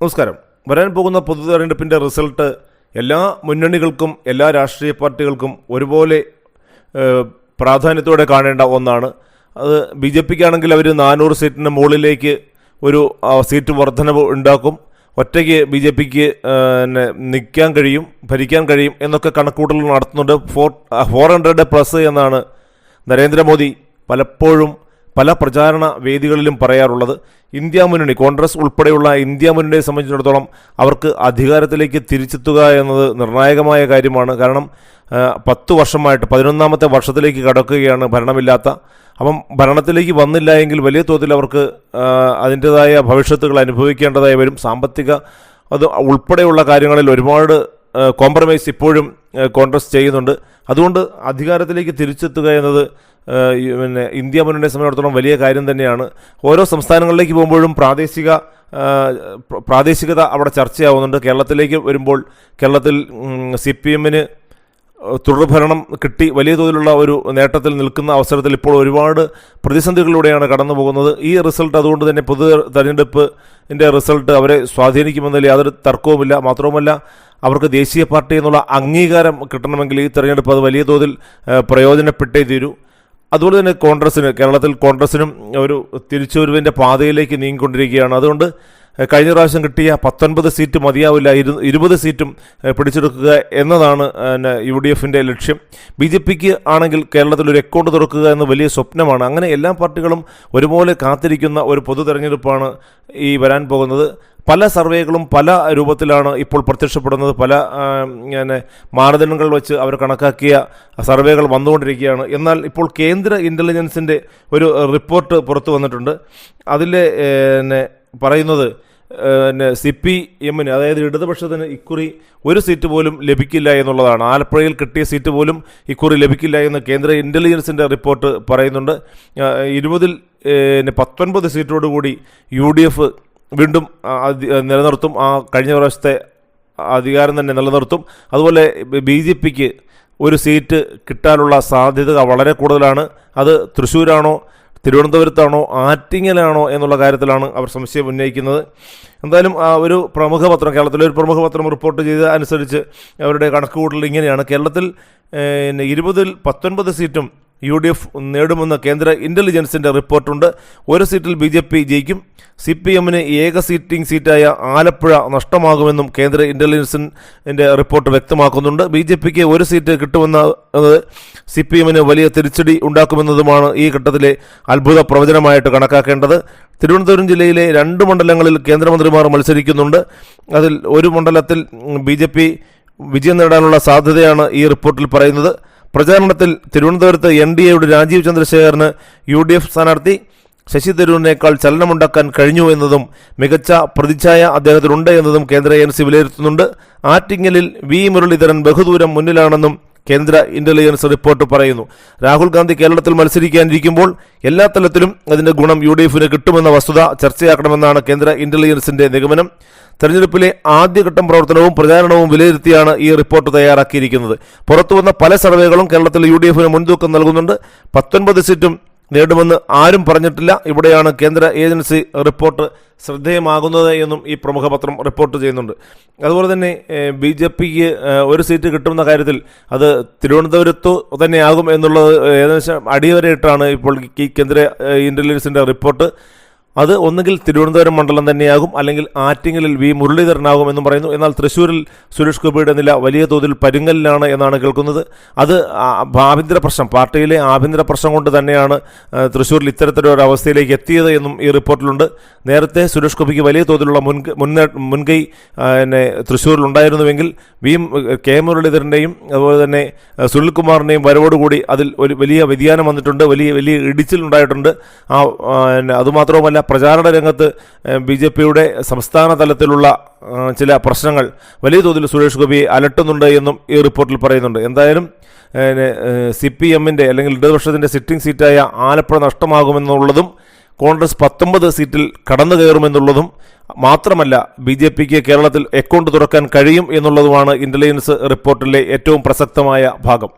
നമസ്കാരം. വരാൻ പോകുന്ന പൊതു തെരഞ്ഞെടുപ്പിന്റെ റിസൾട്ട് എല്ലാ മുന്നണികൾക്കും എല്ലാ രാഷ്ട്രീയ പാർട്ടികൾക്കും ഒരുപോലെ പ്രാധാന്യത്തോടെ കാണേണ്ട ഒന്നാണ്. അത് ബി ജെ പിക്കാണെങ്കിൽ അവർ നാനൂറ് സീറ്റിന് മുകളിലേക്ക് ഒരു സീറ്റ് വർധനവ് ഉണ്ടാക്കും. ഒറ്റയ്ക്ക് ബി ജെ പിക്ക് നിൽക്കാൻ കഴിയും ഭരിക്കാൻ കഴിയും എന്നൊക്കെ കണക്കൂട്ടൽ നടത്തുന്നുണ്ട്. ഫോർ ഫോർ ഹൺഡ്രഡ് പ്ലസ് എന്നാണ് നരേന്ദ്രമോദി പലപ്പോഴും പല പ്രചാരണ വേദികളിലും പറയാറുള്ളത് ഇന്ത്യ മുന്നണി കോൺഗ്രസ് ഉൾപ്പെടെയുള്ള ഇന്ത്യ മുന്നണിയെ സംബന്ധിച്ചിടത്തോളം അവർക്ക് അധികാരത്തിലേക്ക് തിരിച്ചെത്തുക എന്നത് നിർണായകമായ കാര്യമാണ്. കാരണം പത്ത് വർഷമായിട്ട് പതിനൊന്നാമത്തെ വർഷത്തിലേക്ക് കടക്കുകയാണ് ഭരണമില്ലാത്ത. അപ്പം ഭരണത്തിലേക്ക് വന്നില്ല എങ്കിൽ വലിയ തോതിൽ അവർക്ക് അതിന്റേതായ ഭവിഷ്യത്തുകൾ അനുഭവിക്കേണ്ടതായി വരും. സാമ്പത്തിക അത് ഉൾപ്പെടെയുള്ള കാര്യങ്ങളിൽ ഒരുപാട് കോംപ്രമൈസ് ഇപ്പോഴും കോൺഗ്രസ് ചെയ്യുന്നുണ്ട്. അതുകൊണ്ട് അധികാരത്തിലേക്ക് തിരിച്ചെത്തുക എന്നത് പിന്നെ ഇന്ത്യ മുന്നണിയെ സംബന്ധിച്ചിടത്തോളം വലിയ കാര്യം തന്നെയാണ്. ഓരോ സംസ്ഥാനങ്ങളിലേക്ക് പോകുമ്പോഴും പ്രാദേശിക പ്രാദേശികത അവിടെ ചർച്ചയാവുന്നുണ്ട്. കേരളത്തിലേക്ക് വരുമ്പോൾ കേരളത്തിൽ സി പി എമ്മിന് തുടർഭരണം കിട്ടി. വലിയ തോതിലുള്ള ഒരു നേട്ടത്തിൽ നിൽക്കുന്ന അവസരത്തിൽ ഇപ്പോൾ ഒരുപാട് പ്രതിസന്ധികളിലൂടെയാണ് കടന്നു പോകുന്നത് ഈ റിസൾട്ട് അതുകൊണ്ട് തന്നെ പൊതു തെരഞ്ഞെടുപ്പിന്റെ റിസൾട്ട് അവരെ സ്വാധീനിക്കുമെന്നതിൽ യാതൊരു തർക്കവുമില്ല. മാത്രവുമല്ല അവർക്ക് ദേശീയ പാർട്ടി എന്നുള്ള അംഗീകാരം കിട്ടണമെങ്കിൽ ഈ തെരഞ്ഞെടുപ്പ് അത് വലിയ തോതിൽ പ്രയോജനപ്പെട്ടേ തീരൂ. അതുപോലെ തന്നെ കോൺഗ്രസ്സിന് കേരളത്തിൽ കോൺഗ്രസ്സിനും ഒരു തിരിച്ചുവരവിന്റെ പാതയിലേക്ക് നീങ്ങിക്കൊണ്ടിരിക്കുകയാണ്. അതുകൊണ്ട് കഴിഞ്ഞ പ്രാവശ്യം കിട്ടിയ പത്തൊൻപത് സീറ്റ് മതിയാവില്ല ഇരു ഇരുപത് സീറ്റും പിടിച്ചെടുക്കുക എന്നതാണ് യു ഡി എഫിന്റെ ലക്ഷ്യം. ബി ജെ പിക്ക് ആണെങ്കിൽ കേരളത്തിൽ ഒരു അക്കൗണ്ട് തുറക്കുക എന്ന വലിയ സ്വപ്നമാണ്. അങ്ങനെ എല്ലാ പാർട്ടികളും ഒരുപോലെ കാത്തിരിക്കുന്ന ഒരു പൊതു തെരഞ്ഞെടുപ്പാണ് ഈ വരാൻ പോകുന്നത്. പല സർവേകളും പല രൂപത്തിലാണ് ഇപ്പോൾ പ്രത്യക്ഷപ്പെടുന്നത്. പല പിന്നെ മാനദണ്ഡങ്ങൾ വെച്ച് അവർ കണക്കാക്കിയ സർവേകൾ വന്നുകൊണ്ടിരിക്കുകയാണ്. എന്നാൽ ഇപ്പോൾ കേന്ദ്ര ഇന്റലിജൻസിന്റെ ഒരു റിപ്പോർട്ട് പുറത്തു വന്നിട്ടുണ്ട്. അതിൽ പിന്നെ പറയുന്നത് പിന്നെ സി പി എമ്മിന് അതായത് ഇടതുപക്ഷത്തിന് ഇക്കുറി ഒരു സീറ്റ് പോലും ലഭിക്കില്ല എന്നുള്ളതാണ്. ആലപ്പുഴയിൽ കിട്ടിയ സീറ്റ് പോലും ഇക്കുറി ലഭിക്കില്ല എന്ന് കേന്ദ്ര ഇന്റലിജൻസിന്റെ റിപ്പോർട്ട് പറയുന്നുണ്ട്. ഇരുപതിൽ പിന്നെ പത്തൊൻപത് സീറ്റോടുകൂടി യു ഡി എഫ് വീണ്ടും നിലനിർത്തും. ആ കഴിഞ്ഞ പ്രാവശ്യത്തെ അധികാരം തന്നെ നിലനിർത്തും. അതുപോലെ ബി ജെ പിക്ക് ഒരു സീറ്റ് കിട്ടാനുള്ള സാധ്യത വളരെ കൂടുതലാണ്. അത് തൃശ്ശൂരാണോ തിരുവനന്തപുരത്താണോ ആറ്റിങ്ങലാണോ എന്നുള്ള കാര്യത്തിലാണ് അവർ സംശയം ഉന്നയിക്കുന്നത്. എന്തായാലും ഒരു പ്രമുഖ പത്രം കേരളത്തിലെ ഒരു പ്രമുഖ പത്രം റിപ്പോർട്ട് ചെയ്ത അനുസരിച്ച് അവരുടെ കണക്കുകൂട്ടൽ ഇങ്ങനെയാണ്. കേരളത്തിൽ ഇരുപതിൽ പത്തൊൻപത് സീറ്റും യു ഡി എഫ് നേടുമെന്ന് കേന്ദ്ര ഇന്റലിജൻസിന്റെ റിപ്പോർട്ടുണ്ട്. ഒരു സീറ്റിൽ ബി ജെ പി ജയിക്കും. സി പി എമ്മിന് ഏക സീറ്റിംഗ് സീറ്റായ ആലപ്പുഴ നഷ്ടമാകുമെന്നും കേന്ദ്ര ഇന്റലിജൻസിന്റെ റിപ്പോർട്ട് വ്യക്തമാക്കുന്നുണ്ട്. ബി ജെ പിക്ക് ഒരു സീറ്റ് കിട്ടുമെന്നത് സി പി എമ്മിന് വലിയ തിരിച്ചടി ഉണ്ടാക്കുമെന്നതുമാണ് ഈ ഘട്ടത്തിലെ അത്ഭുത പ്രവചനമായിട്ട് കണക്കാക്കേണ്ടത്. തിരുവനന്തപുരം ജില്ലയിലെ രണ്ട് മണ്ഡലങ്ങളിൽ കേന്ദ്രമന്ത്രിമാർ മത്സരിക്കുന്നുണ്ട്. അതിൽ ഒരു മണ്ഡലത്തിൽ ബി ജെ പി വിജയം നേടാനുള്ള സാധ്യതയാണ് ഈ റിപ്പോർട്ടിൽ പറയുന്നത്. പ്രചാരണത്തിൽ തിരുവനന്തപുരത്ത് എൻ ഡി എയുടെ രാജീവ് ചന്ദ്രശേഖറിന് യു ഡി എഫ് സ്ഥാനാർത്ഥി ശശി തരൂരിനേക്കാൾ ചലനമുണ്ടാക്കാൻ കഴിഞ്ഞു എന്നതും മികച്ച പ്രതിച്ഛായ അദ്ദേഹത്തിനുണ്ട് എന്നതും കേന്ദ്ര ഏജൻസി വിലയിരുത്തുന്നുണ്ട്. ആറ്റിങ്ങലിൽ വി മുരളീധരൻ ബഹുദൂരം മുന്നിലാണെന്നും കേന്ദ്ര ഇന്റലിജൻസ് റിപ്പോർട്ട് പറയുന്നു. രാഹുൽ ഗാന്ധി കേരളത്തിൽ മത്സരിക്കാനിരിക്കുമ്പോൾ എല്ലാ തലത്തിലും അതിന്റെ ഗുണം യു ഡി എഫിന് കിട്ടുമെന്ന വസ്തുത ചർച്ചയാക്കണമെന്നാണ് കേന്ദ്ര ഇന്റലിജൻസിന്റെ നിഗമനം. തെരഞ്ഞെടുപ്പിലെ ആദ്യഘട്ടം പ്രവർത്തനവും പ്രചാരണവും വിലയിരുത്തിയാണ് ഈ റിപ്പോർട്ട് തയ്യാറാക്കിയിരിക്കുന്നത്. പുറത്തുവന്ന പല സർവേകളും കേരളത്തിൽ യു ഡി എഫിന് മുൻതൂക്കം നൽകുന്നുണ്ട്. പത്തൊൻപത് സീറ്റും നേടുമെന്ന് ആരും പറഞ്ഞിട്ടില്ല. ഇവിടെയാണ് കേന്ദ്ര ഏജൻസി റിപ്പോർട്ട് ശ്രദ്ധേയമാകുന്നത് എന്നും ഈ പ്രമുഖ പത്രം റിപ്പോർട്ട് ചെയ്യുന്നുണ്ട്. അതുപോലെ തന്നെ ബി ജെ പിക്ക് ഒരു സീറ്റ് കിട്ടുന്ന കാര്യത്തിൽ അത് തിരുവനന്തപുരത്തു തന്നെയാകും എന്നുള്ളത് ഏകദേശം അടിവരയിട്ടാണ് ഇപ്പോൾ ഈ കേന്ദ്ര ഇന്റലിജൻസിന്റെ റിപ്പോർട്ട്. അത് ഒന്നുകിൽ തിരുവനന്തപുരം മണ്ഡലം തന്നെയാകും അല്ലെങ്കിൽ ആറ്റിങ്ങലിൽ വി മുരളീധരനാകും എന്നും പറയുന്നു. എന്നാൽ തൃശ്ശൂരിൽ സുരേഷ് ഗോപിയുടെ നില വലിയ തോതിൽ പരുങ്ങലിലാണ് എന്നാണ് കേൾക്കുന്നത്. അത് ആഭ്യന്തര പ്രശ്നം പാർട്ടിയിലെ ആഭ്യന്തര പ്രശ്നം കൊണ്ട് തന്നെയാണ് തൃശ്ശൂരിൽ ഇത്തരത്തിലൊരു അവസ്ഥയിലേക്ക് എത്തിയത് എന്നും ഈ റിപ്പോർട്ടിലുണ്ട്. നേരത്തെ സുരേഷ് ഗോപിക്ക് വലിയ തോതിലുള്ള മുൻ മുൻകൈ പിന്നെ തൃശ്ശൂരിലുണ്ടായിരുന്നുവെങ്കിൽ വി കെ മുരളീധരന്റെയും അതുപോലെ തന്നെ സുനിൽകുമാറിന്റെയും വരവോടുകൂടി അതിൽ ഒരു വലിയ വ്യതിയാനം വന്നിട്ടുണ്ട് വലിയ വലിയ ഇടിച്ചിലുണ്ടായിട്ടുണ്ട്. ആ ആ, അതുമാത്രവുമല്ല പ്രചാരണ രംഗത്ത് ബി ജെ പിയുടെ സംസ്ഥാന തലത്തിലുള്ള ചില പ്രശ്നങ്ങൾ വലിയ തോതിൽ സുരേഷ് ഗോപിയെ അലട്ടുന്നുണ്ട് എന്നും ഈ റിപ്പോർട്ടിൽ പറയുന്നുണ്ട്. എന്തായാലും സി പി എമ്മിന്റെ അല്ലെങ്കിൽ ഇടതുപക്ഷത്തിന്റെ സിറ്റിംഗ് സീറ്റായ ആലപ്പുഴ നഷ്ടമാകുമെന്നുള്ളതും കോൺഗ്രസ് പത്തൊമ്പത് സീറ്റിൽ കടന്നു കയറുമെന്നുള്ളതും മാത്രമല്ല ബി ജെ പിക്ക് കേരളത്തിൽ അക്കൗണ്ട് തുറക്കാൻ കഴിയും എന്നുള്ളതുമാണ് ഇന്റലിജൻസ് റിപ്പോർട്ടിലെ ഏറ്റവും പ്രസക്തമായ ഭാഗം.